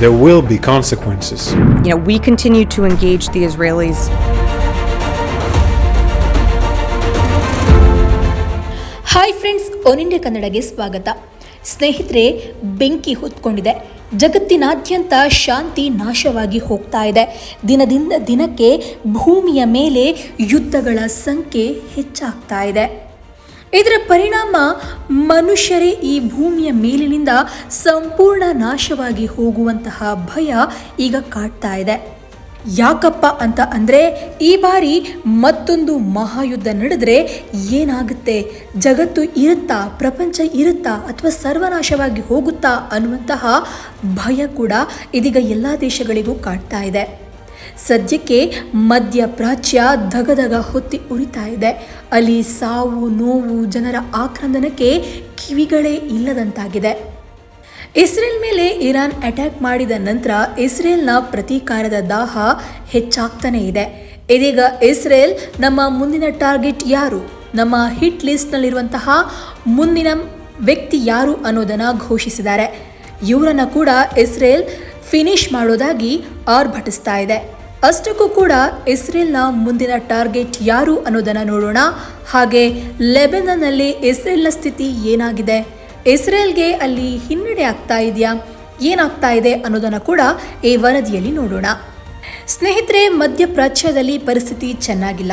there will be consequences. You know, we continue to engage the Israelis. Hi friends one India ಕನ್ನಡಗೆ ಸ್ವಾಗತ. ಸ್ನೇಹಿತರೆ ಬೆಂಕಿ ಹೊತ್ಕೊಂಡಿದೆ. ಜಗತ್ತಿನಾದ್ಯಂತ ಶಾಂತಿ ನಾಶವಾಗಿ ಹೋಗ್ತಾ ಇದೆ. ದಿನದಿಂದ ದಿನಕ್ಕೆ ಭೂಮಿಯ ಮೇಲೆ ಯುದ್ಧಗಳ ಸಂಖ್ಯೆ ಹೆಚ್ಚಾಗ್ತಾ ಇದೆ. ಇದರ ಪರಿಣಾಮ ಮನುಷ್ಯರೇ ಈ ಭೂಮಿಯ ಮೇಲಿನಿಂದ ಸಂಪೂರ್ಣ ನಾಶವಾಗಿ ಹೋಗುವಂತಹ ಭಯ ಈಗ ಕಾಡ್ತಾ ಇದೆ. ಯಾಕಪ್ಪ ಅಂತ ಅಂದರೆ ಈ ಬಾರಿ ಮತ್ತೊಂದು ಮಹಾಯುದ್ಧ ನಡೆದರೆ ಏನಾಗುತ್ತೆ? ಜಗತ್ತು ಇರುತ್ತಾ, ಪ್ರಪಂಚ ಇರುತ್ತಾ ಅಥವಾ ಸರ್ವನಾಶವಾಗಿ ಹೋಗುತ್ತಾ ಅನ್ನುವಂತಹ ಭಯ ಕೂಡ ಇದೀಗ ಎಲ್ಲ ದೇಶಗಳಿಗೂ ಕಾಡ್ತಾ ಇದೆ. ಸದ್ಯಕ್ಕೆ ಮಧ್ಯ ಪ್ರಾಚ್ಯ ಧಗಧಗ ಹೊತ್ತಿ ಉರಿತಾ ಇದೆ. ಅಲ್ಲಿ ಸಾವು, ನೋವು, ಜನರ ಆಕ್ರಂದನಕ್ಕೆ ಕಿವಿಗಳೇ ಇಲ್ಲದಂತಾಗಿದೆ. ಇಸ್ರೇಲ್ ಮೇಲೆ ಇರಾನ್ ಅಟ್ಯಾಕ್ ಮಾಡಿದ ನಂತರ ಇಸ್ರೇಲ್ನ ಪ್ರತೀಕಾರದ ದಾಹ ಹೆಚ್ಚಾಗ್ತಾನೇ ಇದೆ. ಇದೀಗ ಇಸ್ರೇಲ್ ನಮ್ಮ ಮುಂದಿನ ಟಾರ್ಗೆಟ್ ಯಾರು? ನಮ್ಮ ಹಿಟ್ ಲಿಸ್ಟ್ನಲ್ಲಿರುವಂತಹ ಮುಂದಿನ ವ್ಯಕ್ತಿ ಯಾರು ಅನ್ನೋದನ್ನು ಘೋಷಿಸಿದ್ದಾರೆ. ಇವರನ್ನು ಕೂಡ ಇಸ್ರೇಲ್ ಫಿನಿಶ್ ಮಾಡೋದಾಗಿ ಆರ್ಭಟಿಸ್ತಾ ಇದೆ. ಅಷ್ಟಕ್ಕೂ ಕೂಡ ಇಸ್ರೇಲ್ನ ಮುಂದಿನ ಟಾರ್ಗೆಟ್ ಯಾರು ಅನ್ನೋದನ್ನು ನೋಡೋಣ. ಹಾಗೆ ಲೆಬೆನಲ್ಲಿ ಇಸ್ರೇಲ್ನ ಸ್ಥಿತಿ ಏನಾಗಿದೆ? ಇಸ್ರೇಲ್ಗೆ ಅಲ್ಲಿ ಹಿನ್ನಡೆ ಆಗ್ತಾ ಇದೆಯಾ? ಏನಾಗ್ತಾ ಇದೆ ಅನ್ನೋದನ್ನು ಕೂಡ ಈ ವರದಿಯಲ್ಲಿ ನೋಡೋಣ. ಸ್ನೇಹಿತರೆ ಮಧ್ಯಪ್ರಾಚ್ಯದಲ್ಲಿ ಪರಿಸ್ಥಿತಿ ಚೆನ್ನಾಗಿಲ್ಲ.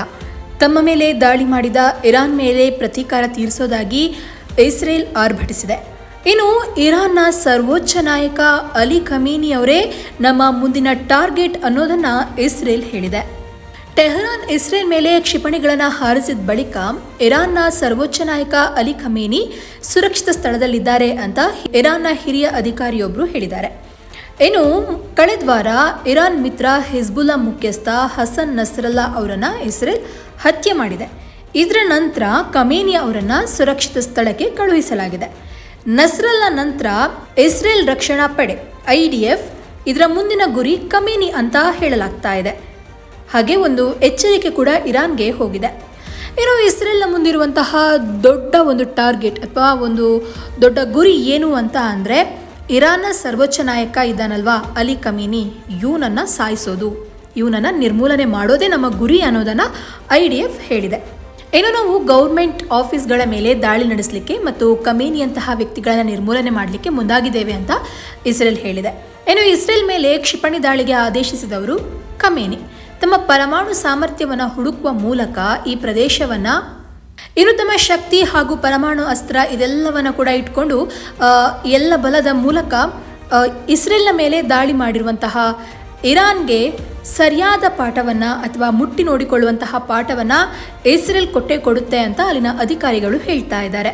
ತಮ್ಮ ಮೇಲೆ ದಾಳಿ ಮಾಡಿದ ಇರಾನ್ ಮೇಲೆ ಪ್ರತೀಕಾರ ತೀರಿಸೋದಾಗಿ ಇಸ್ರೇಲ್ ಆರ್ಭಟಿಸಿದೆ ಇನ್ನು ಇರಾನ್ನ ಸರ್ವೋಚ್ಚ ನಾಯಕ ಅಲಿ ಖಮೀನಿ ಅವರೇ ನಮ್ಮ ಮುಂದಿನ ಟಾರ್ಗೆಟ್ ಅನ್ನೋದನ್ನ ಇಸ್ರೇಲ್ ಹೇಳಿದೆ. ಟೆಹರಾನ್ ಇಸ್ರೇಲ್ ಮೇಲೆ ಕ್ಷಿಪಣಿಗಳನ್ನು ಹಾರಿಸಿದ ಬಳಿಕ ಇರಾನ್ನ ಸರ್ವೋಚ್ಚ ನಾಯಕ ಅಲಿ ಖಮೀನಿ ಸುರಕ್ಷಿತ ಸ್ಥಳದಲ್ಲಿದ್ದಾರೆ ಅಂತ ಇರಾನ್ನ ಹಿರಿಯ ಅಧಿಕಾರಿಯೊಬ್ಬರು ಹೇಳಿದ್ದಾರೆ. ಇನ್ನು ಕಳೆದ ವಾರ ಇರಾನ್ ಮಿತ್ರ ಹಿಜ್ಬುಲ್ಲಾ ಮುಖ್ಯಸ್ಥ ಹಸನ್ ನಸ್ರಲ್ಲಾ ಅವರನ್ನ ಇಸ್ರೇಲ್ ಹತ್ಯೆ ಮಾಡಿದೆ. ಇದರ ನಂತರ ಕಮೇನಿ ಅವರನ್ನು ಸುರಕ್ಷಿತ ಸ್ಥಳಕ್ಕೆ ಕಳುಹಿಸಲಾಗಿದೆ. ನಸ್ರಲ್ಲಾ ನಂತರ ಇಸ್ರೇಲ್ ರಕ್ಷಣಾ ಪಡೆ, ಐ ಡಿ ಎಫ್, ಇದರ ಮುಂದಿನ ಗುರಿ ಕಮೀನಿ ಅಂತ ಹೇಳಲಾಗ್ತಾ ಇದೆ. ಹಾಗೆ ಒಂದು ಎಚ್ಚರಿಕೆ ಕೂಡ ಇರಾನ್ಗೆ ಹೋಗಿದೆ. ಇನ್ನು ಇಸ್ರೇಲ್ನ ಮುಂದಿರುವಂತಹ ದೊಡ್ಡ ಒಂದು ಟಾರ್ಗೆಟ್ ಅಥವಾ ಒಂದು ದೊಡ್ಡ ಗುರಿ ಏನು ಅಂತ ಅಂದರೆ ಇರಾನ್ನ ಸರ್ವೋಚ್ಚ ನಾಯಕ ಇದ್ದಾನಲ್ವಾ ಅಲಿ ಕಮೀನಿ ಇವನನ್ನು ಸಾಯಿಸೋದು. ಇವನನ್ನು ನಿರ್ಮೂಲನೆ ಮಾಡೋದೇ ನಮ್ಮ ಗುರಿ ಅನ್ನೋದನ್ನು ಐ ಡಿ ಎಫ್ ಹೇಳಿದೆ. ಇನ್ನು ನಾವು ಗೌರ್ಮೆಂಟ್ ಆಫೀಸ್ಗಳ ಮೇಲೆ ದಾಳಿ ನಡೆಸಲಿಕ್ಕೆ ಮತ್ತು ಕಮೇನಿಯಂತಹ ವ್ಯಕ್ತಿಗಳನ್ನು ನಿರ್ಮೂಲನೆ ಮಾಡಲಿಕ್ಕೆ ಮುಂದಾಗಿದ್ದೇವೆ ಅಂತ ಇಸ್ರೇಲ್ ಹೇಳಿದೆ. ಇನ್ನು ಇಸ್ರೇಲ್ ಮೇಲೆ ಕ್ಷಿಪಣಿ ದಾಳಿಗೆ ಆದೇಶಿಸಿದವರು ಕಮೇನಿ. ತಮ್ಮ ಪರಮಾಣು ಸಾಮರ್ಥ್ಯವನ್ನು ಹುಡುಕುವ ಮೂಲಕ ಈ ಪ್ರದೇಶವನ್ನು ಇನ್ನು ತಮ್ಮ ಶಕ್ತಿ ಹಾಗೂ ಪರಮಾಣು ಅಸ್ತ್ರ ಇದೆಲ್ಲವನ್ನು ಕೂಡ ಇಟ್ಕೊಂಡು ಎಲ್ಲ ಬಲದ ಮೂಲಕ ಇಸ್ರೇಲ್ನ ಮೇಲೆ ದಾಳಿ ಮಾಡಿರುವಂತಹ ಇರಾನ್ಗೆ ಸರಿಯಾದ ಪಾಠವನ್ನು ಅಥವಾ ಮುಟ್ಟಿ ನೋಡಿಕೊಳ್ಳುವಂತಹ ಪಾಠವನ್ನು ಇಸ್ರೇಲ್ ಕೊಟ್ಟೆ ಕೊಡುತ್ತೆ ಅಂತ ಅಲ್ಲಿನ ಅಧಿಕಾರಿಗಳು ಹೇಳ್ತಾ ಇದ್ದಾರೆ.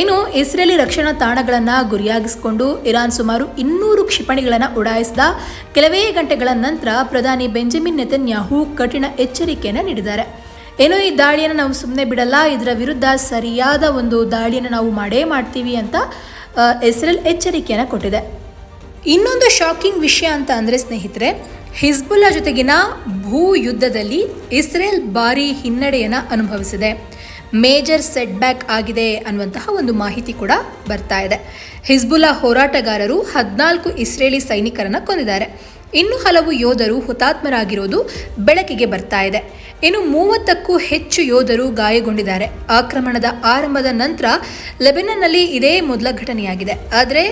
ಇನ್ನು ಇಸ್ರೇಲಿ ರಕ್ಷಣಾ ತಾಣಗಳನ್ನು ಗುರಿಯಾಗಿಸಿಕೊಂಡು ಇರಾನ್ ಸುಮಾರು ಇನ್ನೂರು ಕ್ಷಿಪಣಿಗಳನ್ನು ಉಡಾಯಿಸಿದ ಕೆಲವೇ ಗಂಟೆಗಳ ನಂತರ ಪ್ರಧಾನಿ ಬೆಂಜಮಿನ್ ನೆತನ್ಯಾಹು ಕಠಿಣ ಎಚ್ಚರಿಕೆಯನ್ನು ನೀಡಿದ್ದಾರೆ. ಏನೋ ಈ ದಾಳಿಯನ್ನು ನಾವು ಸುಮ್ಮನೆ ಬಿಡಲ್ಲ, ಇದರ ವಿರುದ್ಧ ಸರಿಯಾದ ಒಂದು ದಾಳಿಯನ್ನು ನಾವು ಮಾಡೇ ಮಾಡ್ತೀವಿ ಅಂತ ಇಸ್ರೇಲ್ ಎಚ್ಚರಿಕೆಯನ್ನು ಕೊಟ್ಟಿದೆ. ಇನ್ನೊಂದು ಶಾಕಿಂಗ್ ವಿಷಯ ಅಂತ ಅಂದರೆ ಸ್ನೇಹಿತರೆ ಹಿಜ್ಬುಲ್ಲಾ ಜೊತೆಗಿನ ಭೂ ಯುದ್ಧದಲ್ಲಿ ಇಸ್ರೇಲ್ ಭಾರಿ ಹಿನ್ನಡೆಯನ್ನು ಅನುಭವಿಸಿದೆ. ಮೇಜರ್ ಸೆಟ್ ಬ್ಯಾಕ್ ಆಗಿದೆ ಅನ್ನುವಂತಹ ಒಂದು ಮಾಹಿತಿ ಕೂಡ ಬರ್ತಾ ಇದೆ. ಹಿಜ್ಬುಲ್ಲಾ ಹೋರಾಟಗಾರರು ಹದಿನಾಲ್ಕು ಇಸ್ರೇಲಿ ಸೈನಿಕರನ್ನು ಕೊಂದಿದ್ದಾರೆ. ಇನ್ನು ಹಲವು ಯೋಧರು ಹುತಾತ್ಮರಾಗಿರೋದು ಬೆಳಕಿಗೆ ಬರ್ತಾ ಇದೆ. ಇನ್ನು ಮೂವತ್ತಕ್ಕೂ ಹೆಚ್ಚು ಯೋಧರು ಗಾಯಗೊಂಡಿದ್ದಾರೆ. ಆಕ್ರಮಣದ ಆರಂಭದ ನಂತರ ಲೆಬನನ್ನಲ್ಲಿ ಇದೇ ಮೊದಲ ಘಟನೆಯಾಗಿದೆ. ಆದರೆ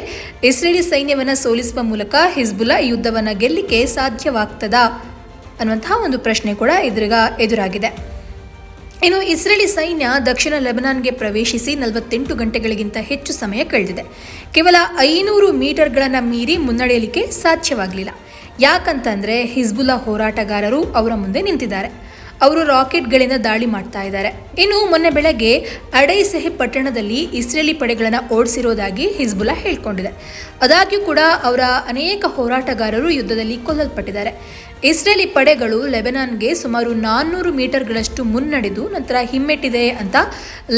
ಇಸ್ರೇಲಿ ಸೈನ್ಯವನ್ನು ಸೋಲಿಸುವ ಮೂಲಕ ಹಿಜ್ಬುಲ್ಲಾ ಈ ಯುದ್ಧವನ್ನು ಗೆಲ್ಲಿಕ್ಕೆ ಸಾಧ್ಯವಾಗ್ತದಾ ಅನ್ನುವಂತಹ ಒಂದು ಪ್ರಶ್ನೆ ಕೂಡ ಎದುರಿಗ ಎದುರಾಗಿದೆ. ಇನ್ನು ಇಸ್ರೇಲಿ ಸೈನ್ಯ ದಕ್ಷಿಣ ಲೆಬನಾನ್ಗೆ ಪ್ರವೇಶಿಸಿ ನಲವತ್ತೆಂಟು ಗಂಟೆಗಳಿಗಿಂತ ಹೆಚ್ಚು ಸಮಯ ಕಳೆದಿದೆ. ಕೇವಲ ಐನೂರು ಮೀಟರ್ಗಳನ್ನು ಮೀರಿ ಮುನ್ನಡೆಯಲಿಕ್ಕೆ ಸಾಧ್ಯವಾಗಲಿಲ್ಲ. ಯಾಕಂತಂದರೆ ಹಿಜ್ಬುಲ್ಲಾ ಹೋರಾಟಗಾರರು ಅವರ ಮುಂದೆ ನಿಂತಿದ್ದಾರೆ. ಅವರು ರಾಕೆಟ್ಗಳಿಂದ ದಾಳಿ ಮಾಡ್ತಾ ಇದ್ದಾರೆ. ಇನ್ನು ಮೊನ್ನೆ ಬೆಳಗ್ಗೆ ಅಡೈ ಸೆಹಿಬ್ ಪಟ್ಟಣದಲ್ಲಿ ಇಸ್ರೇಲಿ ಪಡೆಗಳನ್ನು ಓಡಿಸಿರೋದಾಗಿ ಹಿಜ್ಬುಲಾ ಹೇಳ್ಕೊಂಡಿದೆ. ಆದಾಗ್ಯೂ ಕೂಡ ಅವರ ಅನೇಕ ಹೋರಾಟಗಾರರು ಯುದ್ಧದಲ್ಲಿ ಕೊಲ್ಲಲ್ಪಟ್ಟಿದ್ದಾರೆ. ಇಸ್ರೇಲಿ ಪಡೆಗಳು ಲೆಬನಾನ್ಗೆ ಸುಮಾರು ನಾನ್ನೂರು ಮೀಟರ್ಗಳಷ್ಟು ಮುನ್ನಡೆದು ನಂತರ ಹಿಮ್ಮೆಟ್ಟಿದೆ ಅಂತ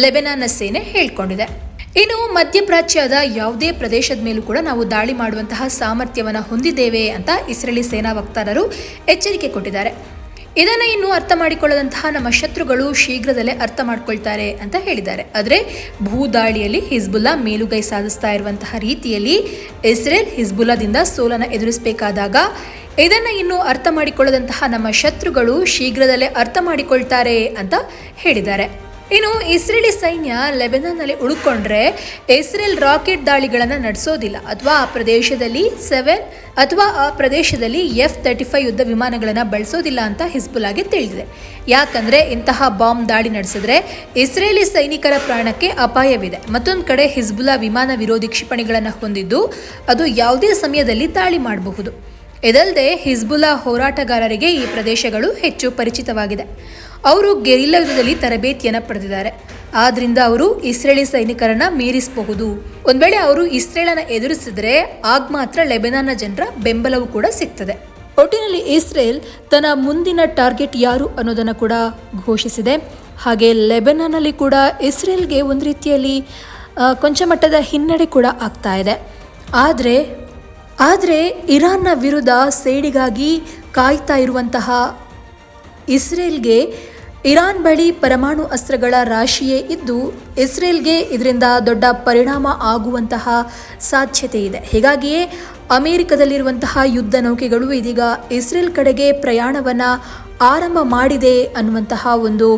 ಲೆಬನಾನ್ನ ಸೇನೆ ಹೇಳ್ಕೊಂಡಿದೆ. ಇನ್ನು ಮಧ್ಯಪ್ರಾಚ್ಯದ ಯಾವುದೇ ಪ್ರದೇಶದ ಮೇಲೂ ಕೂಡ ನಾವು ದಾಳಿ ಮಾಡುವಂತಹ ಸಾಮರ್ಥ್ಯವನ್ನು ಹೊಂದಿದ್ದೇವೆ ಅಂತ ಇಸ್ರೇಲಿ ಸೇನಾ ವಕ್ತಾರರು ಎಚ್ಚರಿಕೆ ಕೊಟ್ಟಿದ್ದಾರೆ. ಇದನ್ನು ಇನ್ನು ಅರ್ಥ ಮಾಡಿಕೊಳ್ಳದಂತಹ ನಮ್ಮ ಶತ್ರುಗಳು ಶೀಘ್ರದಲ್ಲೇ ಅರ್ಥ ಮಾಡಿಕೊಳ್ತಾರೆ ಅಂತ ಹೇಳಿದ್ದಾರೆ. ಆದರೆ ಭೂದಾಳಿಯಲ್ಲಿ ಹಿಜ್ಬುಲ್ಲಾ ಮೇಲುಗೈ ಸಾಧಿಸ್ತಾ ಇರುವಂತಹ ರೀತಿಯಲ್ಲಿ ಇಸ್ರೇಲ್ ಹಿಜ್ಬುಲ್ಲಾದಿಂದ ಸೋಲನ್ನು ಎದುರಿಸಬೇಕಾದಾಗ ಇದನ್ನು ಇನ್ನು ಅರ್ಥ ಮಾಡಿಕೊಳ್ಳದಂತಹ ನಮ್ಮ ಶತ್ರುಗಳು ಶೀಘ್ರದಲ್ಲೇ ಅರ್ಥ ಮಾಡಿಕೊಳ್ತಾರೆ ಅಂತ ಹೇಳಿದ್ದಾರೆ. ಇನ್ನು ಇಸ್ರೇಲಿ ಸೈನ್ಯ ಲೆಬನಾನ್ನಲ್ಲಿ ಉಳ್ಕೊಂಡ್ರೆ ಇಸ್ರೇಲ್ ರಾಕೆಟ್ ದಾಳಿಗಳನ್ನು ನಡೆಸೋದಿಲ್ಲ. ಅಥವಾ ಆ ಪ್ರದೇಶದಲ್ಲಿ ಸೆವೆನ್ ಅಥವಾ ಆ ಪ್ರದೇಶದಲ್ಲಿ ಎಫ್ ತರ್ಟಿ ಫೈವ್ ಯುದ್ಧ ವಿಮಾನಗಳನ್ನು ಬಳಸೋದಿಲ್ಲ ಅಂತ ಹಿಸ್ಬುಲಾಗೆ ತಿಳಿದಿದೆ. ಯಾಕಂದ್ರೆ ಇಂತಹ ಬಾಂಬ್ ದಾಳಿ ನಡೆಸಿದ್ರೆ ಇಸ್ರೇಲಿ ಸೈನಿಕರ ಪ್ರಾಣಕ್ಕೆ ಅಪಾಯವಿದೆ. ಮತ್ತೊಂದು ಕಡೆ ಹಿಸ್ಬುಲಾ ವಿಮಾನ ವಿರೋಧಿ ಕ್ಷಿಪಣಿಗಳನ್ನು ಹೊಂದಿದ್ದು ಅದು ಯಾವುದೇ ಸಮಯದಲ್ಲಿ ದಾಳಿ ಮಾಡಬಹುದು. ಇದಲ್ಲದೆ ಹಿಜ್ಬುಲಾ ಹೋರಾಟಗಾರರಿಗೆ ಈ ಪ್ರದೇಶಗಳು ಹೆಚ್ಚು ಪರಿಚಿತವಾಗಿದೆ. ಅವರು ಗೆರಿಲ್ಲಾ ಯುದ್ಧದಲ್ಲಿ ತರಬೇತಿಯನ್ನು ಪಡೆದಿದ್ದಾರೆ. ಆದ್ರಿಂದ ಅವರು ಇಸ್ರೇಲಿ ಸೈನಿಕರನ್ನ ಮೀರಿಸಬಹುದು. ಒಂದ್ ವೇಳೆ ಅವರು ಇಸ್ರೇಲನ್ನ ಎದುರಿಸಿದ್ರೆ ಆಗ ಮಾತ್ರ ಲೆಬೆನಾನ್ನ ಜನರ ಬೆಂಬಲವೂ ಕೂಡ ಸಿಗ್ತದೆ. ಒಟ್ಟಿನಲ್ಲಿ ಇಸ್ರೇಲ್ ತನ್ನ ಮುಂದಿನ ಟಾರ್ಗೆಟ್ ಯಾರು ಅನ್ನೋದನ್ನು ಕೂಡ ಘೋಷಿಸಿದೆ. ಹಾಗೆ ಲೆಬೆನಾನಲ್ಲಿ ಕೂಡ ಇಸ್ರೇಲ್ಗೆ ಒಂದು ರೀತಿಯಲ್ಲಿ ಕೊಂಚ ಮಟ್ಟದ ಹಿನ್ನಡೆ ಕೂಡ ಆಗ್ತಾ ಇದೆ. ಆದರೆ ಆದರೆ ಇರಾನ್ನ ವಿರುದ್ಧ ಸೇಡಿಗಾಗಿ ಕಾಯ್ತಾ ಇರುವಂತಹ ಇಸ್ರೇಲ್ಗೆ ಇರಾನ್ ಬಳಿ ಪರಮಾಣು ಅಸ್ತ್ರಗಳ ರಾಶಿಯೇ ಇದ್ದು ಇಸ್ರೇಲ್ಗೆ ಇದರಿಂದ ದೊಡ್ಡ ಪರಿಣಾಮ ಆಗುವಂತಹ ಸಾಧ್ಯತೆ ಇದೆ. ಹೀಗಾಗಿಯೇ ಅಮೆರಿಕದಲ್ಲಿರುವಂತಹ ಯುದ್ಧ ನೌಕೆಗಳು ಇದೀಗ ಇಸ್ರೇಲ್ ಕಡೆಗೆ ಪ್ರಯಾಣವನ್ನು ಆರಂಭ ಮಾಡಿದೆ ಅನ್ನುವಂತಹ ಒಂದು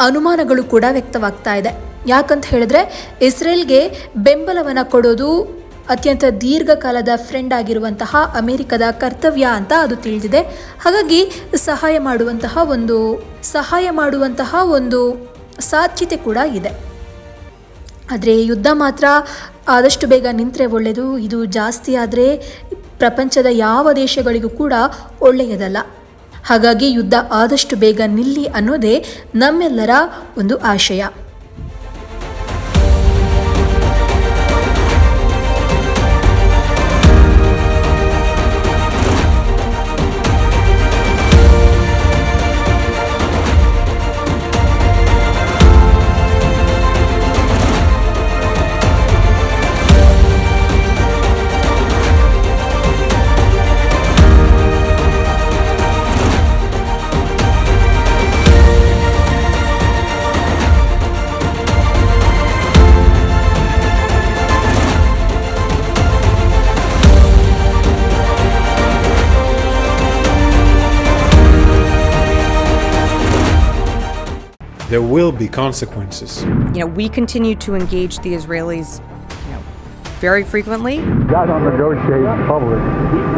ಅನುಮಾನಗಳು ಕೂಡ ವ್ಯಕ್ತವಾಗ್ತಾ ಇದೆ. ಯಾಕಂತ ಹೇಳಿದ್ರೆ ಇಸ್ರೇಲ್ಗೆ ಬೆಂಬಲವನ್ನು ಕೊಡೋದು ಅತ್ಯಂತ ದೀರ್ಘಕಾಲದ ಫ್ರೆಂಡ್ ಆಗಿರುವಂತಹ ಅಮೆರಿಕದ ಕರ್ತವ್ಯ ಅಂತ ಅದು ತಿಳಿದಿದೆ. ಹಾಗಾಗಿ ಸಹಾಯ ಮಾಡುವಂತಹ ಒಂದು, ಸಹಾಯ ಮಾಡುವಂತಹ ಒಂದು ಸಾಧ್ಯತೆ ಕೂಡ ಇದೆ. ಆದರೆ ಯುದ್ಧ ಮಾತ್ರ ಆದಷ್ಟು ಬೇಗ ನಿಂತರೆ ಒಳ್ಳೆಯದು ಇದು ಜಾಸ್ತಿ ಆದರೆ ಪ್ರಪಂಚದ ಯಾವ ದೇಶಗಳಿಗೂ ಕೂಡ ಒಳ್ಳೆಯದಲ್ಲ. ಹಾಗಾಗಿ ಯುದ್ಧ ಆದಷ್ಟು ಬೇಗ ನಿಲ್ಲಿ ಅನ್ನೋದೇ ನಮ್ಮೆಲ್ಲರ ಒಂದು ಆಶಯ. There will be consequences. You know, we continue to engage the Israelis, you know, very frequently. I don't negotiate in public.